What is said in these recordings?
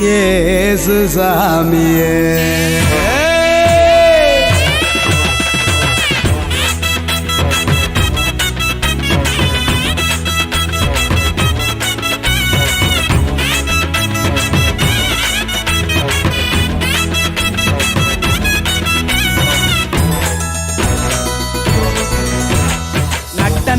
ஏசு சாமியே.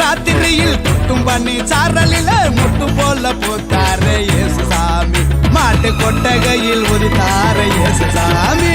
ராத்திரியில் குட்டும் பண்ணி சாரலில முட்டு போல பூத்தாரு இயேசு சாமி மாட்டு கொட்டகையில் ஒரு உதித்தாரு இயேசு சாமி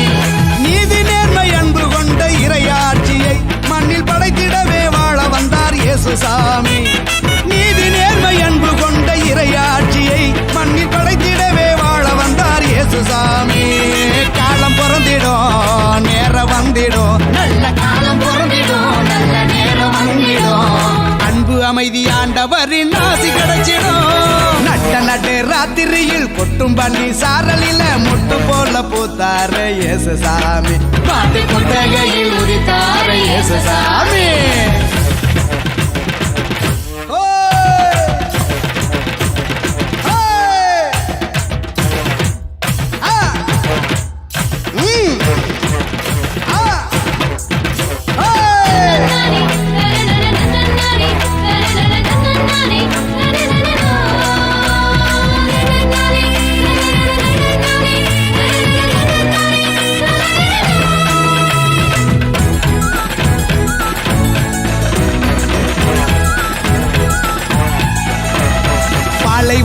இயேசு சாமி. நீதி நேர்மை அன்பு கொண்ட இறையாட்சியை மண்ணில் படைத்திடவே வாழ வந்தார் இயேசு சாமி. காலம் பிறந்திடும் நேரம் வந்திடும். நல்ல காலம் பிறந்திடும் நல்ல நேரம் வந்திடும். அன்பு அமைதி ஆண்டவரின் ஆசி கிடைச்சிடும். நட்ட நட்டு ராத்திரியில் கொட்டும் பண்ணி சாரலில முட்டு போல பூத்தாரு இயேசு சாமி. பாட்டு கொட்டகையில் உரித்தாரு இயேசு சாமி.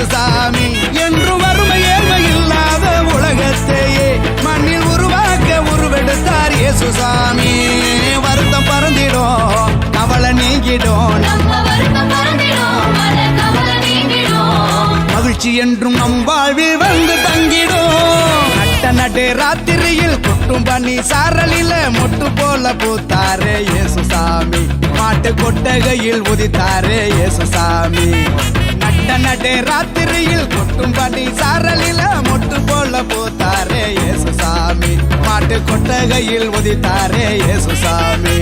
இயேசு சாமி என்று வறுமை ஏழ்மை இல்லாத உலகத்தையே மண்ணில் உருவாக்க உருவெடுத்தார் இயேசு சாமி வருத்தம் பறந்திடும் கவலை நீங்கிடும். மகிழ்ச்சி என்றும் நம் வாழ்வில் வந்து தங்கிடும். நட்ட நடு ராத்திரியில் குட்டும் பண்ணி சாரலில மொட்டு போல பூத்தாரு இயேசு சாமி மாட்டு கொட்டகையில் உதித்தாரு இயேசு சாமி நட்ட நடு ராத்திரியில் கொட்டும் பண்ணி சாரலில மொட்டு போல போத்தாரே ஏசுசாமி சாமி மாட்டு கொட்டகையில் உதித்தாரே ஏசுசாமி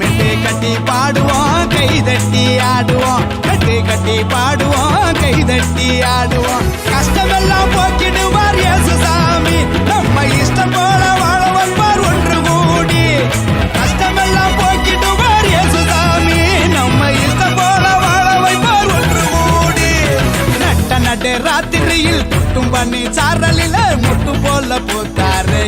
மெட்டு கட்டி பாடுவோம் கை தட்டி ஆடுவோம். கட்டி கட்டி பாடுவோம் கை தட்டி ஆடுவோம். கஷ்டமெல்லாம் போக்கி தண்ணி சாரலில முட்டு போல போத்தாரே.